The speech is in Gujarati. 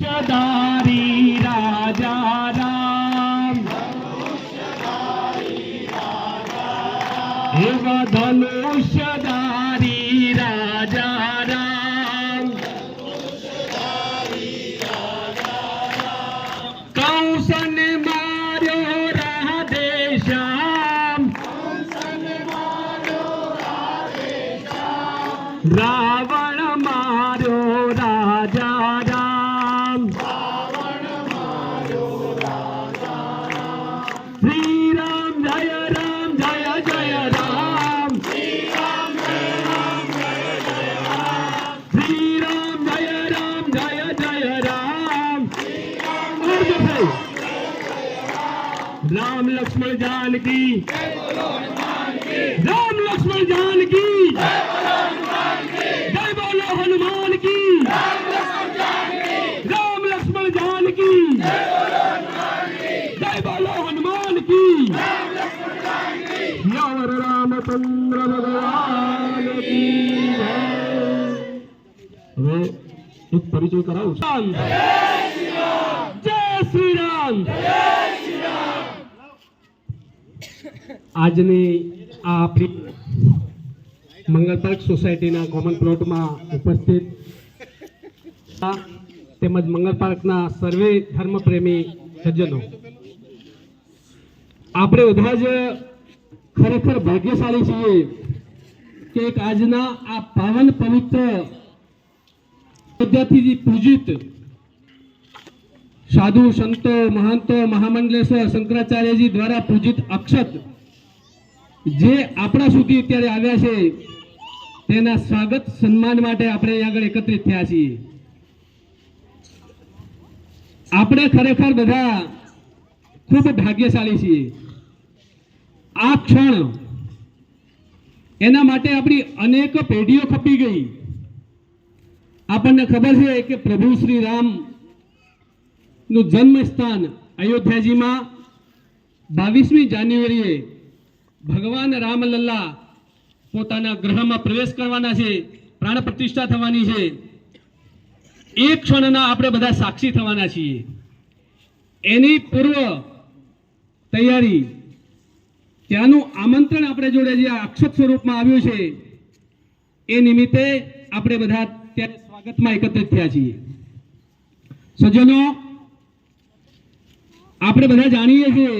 ધનુષધારી રાજા રામ એવા ધનુષધારી રાજા રામ કંસને માર્યો રાધે શ્યામ રાવણ માર્યો રાજા राम लक्ष्मण जान की। राम लक्ष्मण जान की। जय बोलो हनुमान की। राम लक्ष्मण जान की। जय बोलो हनुमान की। राम चंद्र भगवान की वे एक परिचय कराओ। जय श्री राम। जय श्री राम। આજની આ આપણી મંગલ સોસાયટીના કોમન પ્લોટમાં ઉપસ્થિત તેમજ મંગલ પાર્કના સર્વે ધર્મપ્રેમી સજ્જનો. આપણે બધા જ ખરેખર ભાગ્યશાળી છીએ કે એક આજના આ પાવન પવિત્ર અયોધ્યાથી પૂજિત સાધુ, સંતો, મહંતો, મહામંડલેશ્વર, શંકરાચાર્યજી દ્વારા પૂજિત અક્ષત જે આપણા સુધી અત્યારે આવ્યા છે, તેના સ્વાગત, સન્માન માટે આપણે આગળ એકત્રિત થયા છીએ. આપણે ખરેખર બધા ખૂબ ભાગ્યશાળી છીએ. આ ક્ષણ એના માટે આપણી અનેક પેઢીઓ ખપી ગઈ. આપણને ખબર છે કે પ્રભુ શ્રી રામ નું જન્મ સ્થાન અયોધ્યાજીમાં બાવીસમી જાન્યુઆરીએ ભગવાન રામલલ્લા પોતાના ગ્રહમાં પ્રવેશ કરવાના છે, પ્રાણ પ્રતિષ્ઠા થવાની છે. એ ક્ષણના આપણે બધા સાક્ષી થવાના છીએ. એની પૂર્વ તૈયારી, ત્યાંનું આમંત્રણ આપણે જોડે જે અક્ષત સ્વરૂપમાં આવ્યું છે, એ નિમિત્તે આપણે બધા ત્યાં સ્વાગતમાં એકત્રિત થયા છીએ. સજ્જનો આપણે બધા જાણીએ છીએ